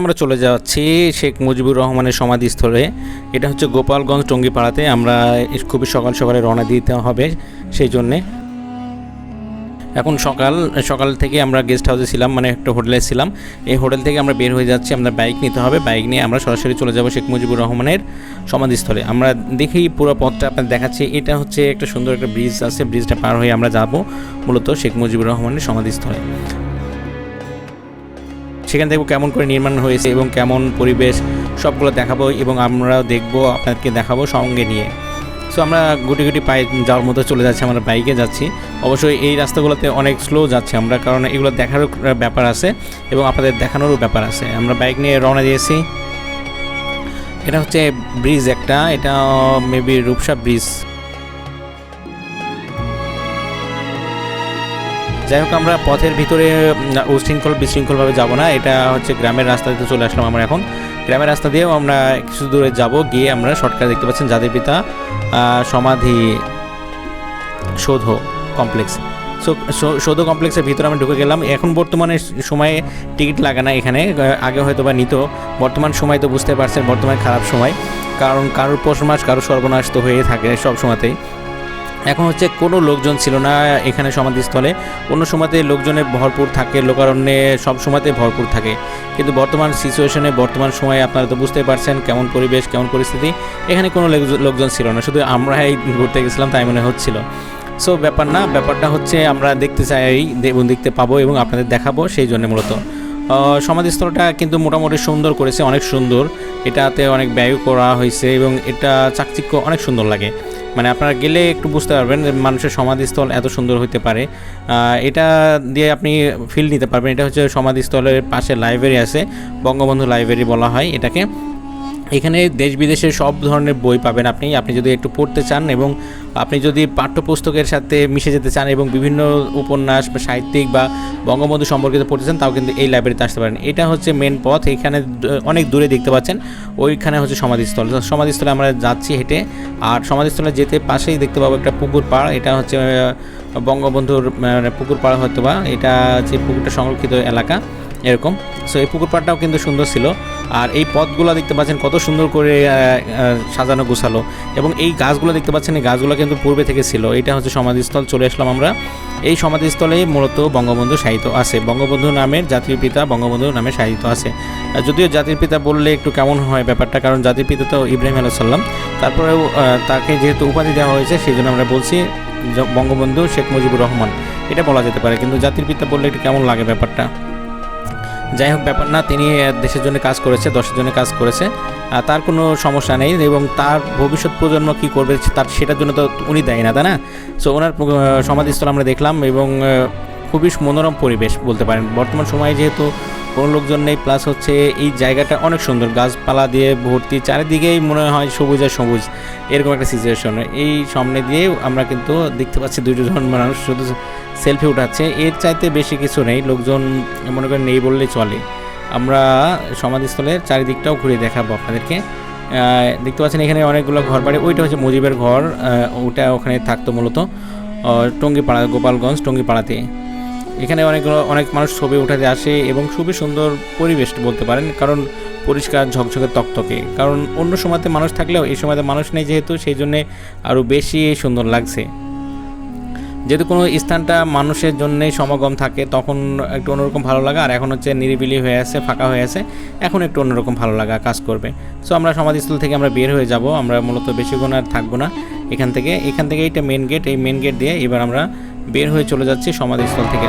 আমরা চলে যাচ্ছি শেখ মুজিবুর রহমানের সমাধিস্থলে। এটা হচ্ছে গোপালগঞ্জ টঙ্গিপাড়াতে। আমরা খুবই সকাল সকালে রওনা দিতে হবে সেই জন্যে। এখন সকাল সকাল থেকে আমরা গেস্ট হাউসে ছিলাম মানে একটা হোটেলে ছিলাম। এই হোটেল থেকে আমরা বের হয়ে যাচ্ছি, আমরা বাইক নিতে হবে। বাইক নিয়ে আমরা সরাসরি চলে যাব শেখ মুজিবুর রহমানের সমাধিস্থলে। আমরা দেখি পুরো পথটা আপনার দেখাচ্ছি। এটা হচ্ছে একটা সুন্দর একটা ব্রিজ আছে। ব্রিজটা পার হয়ে আমরা যাব মূলত শেখ মুজিবুর রহমানের সমাধিস্থলে। সেখান থেকে কেমন করে নির্মাণ হয়েছে এবং কেমন পরিবেশ সবগুলো দেখাবো এবং আমরাও দেখব, আপনাদেরকে দেখাবো সঙ্গে নিয়ে। সো আমরা গুটি গুটি পায়ে যাওয়ার মতো চলে যাচ্ছি, আমরা বাইকে যাচ্ছি। অবশ্যই এই রাস্তাগুলোতে অনেক স্লো যাচ্ছে আমরা, কারণ এগুলো দেখারও ব্যাপার আছে এবং আপনাদের দেখানোরও ব্যাপার আছে। আমরা বাইক নিয়ে রওনা দিয়েছি। এটা হচ্ছে ব্রিজ একটা, এটা মেবি রূপসা ব্রিজ যাই হোক, আমরা পথের ভিতরে উশৃঙ্খল, বিশৃঙ্খলভাবে যাব না। এটা হচ্ছে গ্রামের রাস্তা দিয়ে চলে আসলাম আমরা এখন। গ্রামের রাস্তা দিয়েও আমরা কিছু দূরে যাব, গিয়ে আমরা শর্টকাট দেখতে পাচ্ছেন যাদের পিতা সমাধি সৌধ কমপ্লেক্স। সো সৌধ কমপ্লেক্সের ভিতরে আমরা ঢুকে গেলাম। এখন বর্তমানে সময়ে টিকিট লাগে না এখানে। আগে হয়তো বা নিত। বর্তমান সময় তো বুঝতে পারছেন, বর্তমানে খারাপ সময়। কারণ কারোর পৌষ মাস, কারোর সর্বনাশ তো হয়ে থাকে সব সময়তেই এখন হচ্ছে কোনো লোকজন ছিল না এখানে সমাধিস্থলে। অন্য সময়তে লোকজনে ভরপুর থাকে, লোকারণ্যে সব সময়তে ভরপুর থাকে। কিন্তু বর্তমান সিচুয়েশনে বর্তমান সময়ে আপনারা তো বুঝতে পারছেন কেমন পরিবেশ, কেমন পরিস্থিতি। এখানে কোনো লোকজন ছিল না, শুধু আমরাই ঘুরতে গেছিলাম, তাই মনে হচ্ছিল। সো ব্যাপার না, ব্যাপারটা হচ্ছে আমরা দেখতে চাই, এবং দেখতে পাবো এবং আপনাদের দেখাবো, সেই জন্য মূলত। সমাধিস্থলটা কিন্তু মোটামুটি সুন্দর করেছে, অনেক সুন্দর। এটাতে অনেক ব্যয় করা হয়েছে এবং এটা চাকচিক্য অনেক সুন্দর লাগে। মানে আপনারা গেলে একটু বুঝতে পারবেন যে মানুষের সমাধিস্থল এত সুন্দর হতে পারে। এটা দিয়ে আপনি ফিল নিতে পারবেন। এটা হচ্ছে সমাধিস্থলের পাশে লাইব্রেরি আছে, বঙ্গবন্ধু লাইব্রেরি বলা হয় এটাকে। এখানে দেশ বিদেশের সব ধরনের বই পাবেন আপনি। আপনি যদি একটু পড়তে চান এবং আপনি যদি পাঠ্যপুস্তকের সাথে মিশে যেতে চান এবং বিভিন্ন উপন্যাস বা সাহিত্যিক বা বঙ্গবন্ধু সম্পর্কিত পড়তে চান, তাও কিন্তু এই লাইব্রেরিতে আসতে পারেন। এটা হচ্ছে মেন পথ। এখানে অনেক দূরে দেখতে পাচ্ছেন। ওইখানে হচ্ছে সমাধিস্থল। সমাধিস্থলে আমরা যাচ্ছি হেঁটে। আর সমাধিস্থলে যেতে পাশেই দেখতে পাবো একটা পুকুর পাড়। এটা হচ্ছে বঙ্গবন্ধুর মানে পুকুর পাড় হয়তো বা এটা হচ্ছে পুকুরটা সংরক্ষিত এলাকা, এরকম। সো এই পুকুর পাড়টাও কিন্তু সুন্দর ছিল। আর এই পথগুলো দেখতে পাচ্ছেন কত সুন্দর করে সাজানো, গোছালো। এবং এই গাছগুলো দেখতে পাচ্ছেন, এই গাছগুলো কিন্তু পূর্বে থেকে ছিল। এটা হচ্ছে সমাধিস্থল, চলে আসলাম আমরা। এই সমাধিস্থলেই মূলত বঙ্গবন্ধু সাহিত্য আছে। বঙ্গবন্ধু নামের জাতির পিতা বঙ্গবন্ধু নামে সাহিত্য আছে। যদিও জাতির পিতা বললে একটু কেমন হয় ব্যাপারটা, কারণ জাতির পিতা তো ইব্রাহিম আলাইসাল্লাম তারপরেও তাকে যেহেতু উপাধি দেওয়া হয়েছে সেই জন্য আমরা বলছি বঙ্গবন্ধু শেখ মুজিবুর রহমান। এটা বলা যেতে পারে, কিন্তু জাতির পিতা বললে একটু কেমন লাগে ব্যাপারটা? যাই হোক, ব্যাপার না, তিনি দেশের জন্য কাজ করেছে, দশের জন্য কাজ করেছে। তার কোনো সমস্যা নেই এবং তার ভবিষ্যৎ প্রজন্ম কি করবে তার, সেটার জন্য তো উনি দেয় না, তাই না? সো ওনার সমাধিস্থল আমরা দেখলাম এবং খুবই মনোরম পরিবেশ বলতে পারেন। বর্তমান সময়ে যেহেতু কোনো লোকজন নেই প্লাস হচ্ছে এই জায়গাটা অনেক সুন্দর। গাছপালা দিয়ে ভর্তি, চারিদিকেই মনে হয় সবুজ আর সবুজ, এরকম একটা সিচুয়েশন এই সামনে দিয়ে আমরা কিন্তু দেখতে পাচ্ছি দুজন মানুষ শুধু সেলফি উঠাচ্ছে। এর চাইতে বেশি কিছু নেই, লোকজন মনে করেন নেই বললেই চলে। আমরা সমাধিস্থলের চারিদিকটাও ঘুরে দেখাবো আপনাদেরকে। দেখতে পাচ্ছেন এখানে অনেকগুলো ঘর বাড়ি ওইটা হচ্ছে মুজিবের ঘর ওটা ওখানে থাকতো মূলত। টঙ্গিপাড়া, গোপালগঞ্জ, টঙ্গিপাড়াতে। এখানে অনেকগুলো, অনেক মানুষ ছবি উঠাতে আসে এবং খুবই সুন্দর পরিবেশ বলতে পারেন, কারণ পরিষ্কার, ঝকঝকে, তকতকে। কারণ অন্য সময়তে মানুষ থাকলেও এই সময়তে মানুষ নেই যেহেতু, সেই জন্যে আরও বেশি সুন্দর লাগছে। যেহেতু কোনো স্থানটা মানুষের জন্যেই সমাগম থাকে, তখন একটু অন্যরকম ভালো লাগা। আর এখন হচ্ছে নিরিবিলি হয়ে আছে, ফাঁকা হয়ে আছে। এখন একটু অন্যরকম ভালো লাগা কাজ করবে। সো আমরা সমাধিস্থল থেকে আমরা বের হয়ে যাব। আমরা মূলত বেশিক্ষণ আর থাকব না এখান থেকে। এখান থেকে এইটা মেন গেট এই মেন গেট দিয়ে এবার আমরা বের হয়ে চলে যাচ্ছি সমাধিস্থল থেকে।